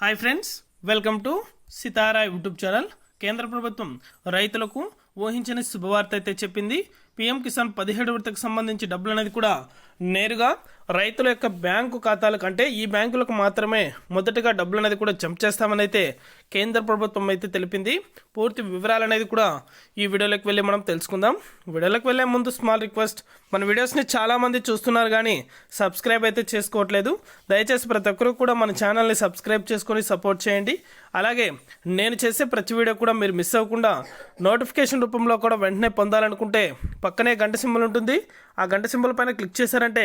Hi friends welcome to Sitara YouTube channel కేంద్ర ప్రభుత్వం రైతులకు ఊహించని శుభవార్త అయితే చెప్పింది. పీఎం కిసాన్ పదిహేడు విడతకు సంబంధించి డబ్బులు అనేది కూడా నేరుగా రైతుల యొక్క బ్యాంకు ఖాతాలకు అంటే ఈ బ్యాంకులకు మాత్రమే మొదటగా డబ్బులు అనేది కూడా జంప్ చేస్తామని అయితే కేంద్ర ప్రభుత్వం అయితే తెలిపింది. పూర్తి వివరాలు అనేది కూడా ఈ వీడియోలోకి వెళ్ళి మనం తెలుసుకుందాం. వీడియోలోకి వెళ్ళే ముందు స్మాల్ రిక్వెస్ట్ మన వీడియోస్ని చాలామంది చూస్తున్నారు కానీ సబ్స్క్రైబ్ అయితే చేసుకోవట్లేదు. దయచేసి ప్రతి ఒక్కరు కూడా మన ఛానల్ని సబ్స్క్రైబ్ చేసుకొని సపోర్ట్ చేయండి. అలాగే నేను చేసే ప్రతి వీడియో కూడా మీరు మిస్ అవ్వకుండా నోటిఫికేషన్ రూపంలో కూడా వెంటనే పొందాలనుకుంటే పక్కనే గంట సింబల్ ఉంటుంది. ఆ గంట సింబల్ పైన క్లిక్ చేశారంటే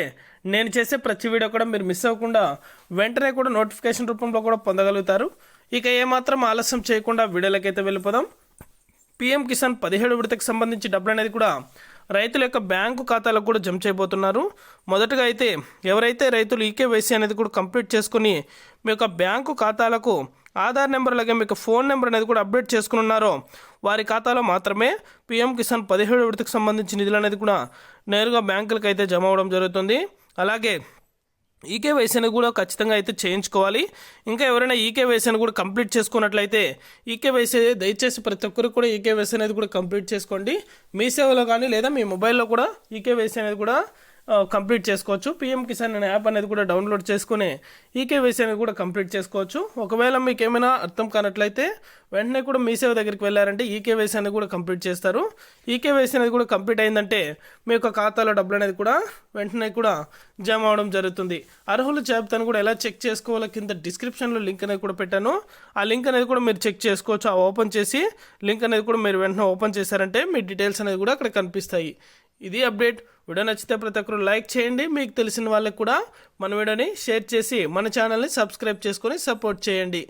నేను చేసే ప్రతి వీడియో కూడా మీరు మిస్ అవ్వకుండా వెంటనే కూడా నోటిఫికేషన్ రూపంలో కూడా పొందగలుగుతారు. ఇక ఏమాత్రం ఆలస్యం చేయకుండా వీడియోలకైతే వెళ్ళిపోదాం. పీఎం కిసాన్ పదిహేడు విడతకు సంబంధించి డబ్బులు అనేది కూడా రైతుల యొక్క బ్యాంకు ఖాతాలకు కూడా జమ చేయబోతున్నారు. మొదటగా అయితే ఎవరైతే రైతులు ఈకేవైసీ అనేది కూడా కంప్లీట్ చేసుకుని మీ యొక్క బ్యాంకు ఖాతాలకు ఆధార్ నెంబర్ అలాగే మీకు ఫోన్ నెంబర్ అనేది కూడా అప్డేట్ చేసుకుని ఉన్నారో. వారి ఖాతాలో మాత్రమే పీఎం కిసాన్ పదిహేడు విడతకు సంబంధించి నిధులు అనేది కూడా నేరుగా బ్యాంకులకు అయితే జమ అవడం జరుగుతుంది. అలాగే ఈకేవైసీని కూడా ఖచ్చితంగా అయితే చేయించుకోవాలి. ఇంకా ఎవరైనా ఈకేవైసీని కూడా కంప్లీట్ చేసుకున్నట్లయితే ఈకేవైసీ దయచేసి ప్రతి ఒక్కరికి కూడా ఈకేవైసీ అనేది కూడా కంప్లీట్ చేసుకోండి. మీ సేవలో కానీ లేదా మీ మొబైల్లో కూడా ఈకేవైసీ అనేది కూడా కంప్లీట్ చేసుకోవచ్చు. పిఎం కిసాన్ అనే యాప్ అనేది కూడా డౌన్లోడ్ చేసుకుని ఈకేవైసీ అనేది కూడా కంప్లీట్ చేసుకోవచ్చు. ఒకవేళ మీకు ఏమైనా అర్థం కానట్లయితే వెంటనే కూడా మీ సేవ దగ్గరికి వెళ్ళారంటే ఈకేవైసీ అనేది కూడా కంప్లీట్ చేస్తారు. ఈకేవైసీ అనేది కూడా కంప్లీట్ అయిందంటే మీ యొక్క ఖాతాలో డబ్బులు అనేది కూడా వెంటనే కూడా జమ అవడం జరుగుతుంది. అర్హుల జాబితాను కూడా ఎలా చెక్ చేసుకోవాలో కింద డిస్క్రిప్షన్లో లింక్ అనేది కూడా పెట్టాను. ఆ లింక్ అనేది కూడా మీరు చెక్ చేసుకోవచ్చు. ఆ ఓపెన్ చేసి లింక్ అనేది కూడా మీరు వెంటనే ఓపెన్ చేశారంటే మీ డీటెయిల్స్ అనేది కూడా అక్కడ కనిపిస్తాయి. ఇది అప్డేట్. వీడియో నచ్చితే ప్రతి ఒక్కరు లైక్ చేయండి. మీకు తెలిసిన వాళ్ళకి కూడా మన వీడియోని షేర్ చేసి మన ఛానల్ని సబ్స్క్రైబ్ చేసుకొని సపోర్ట్ చేయండి.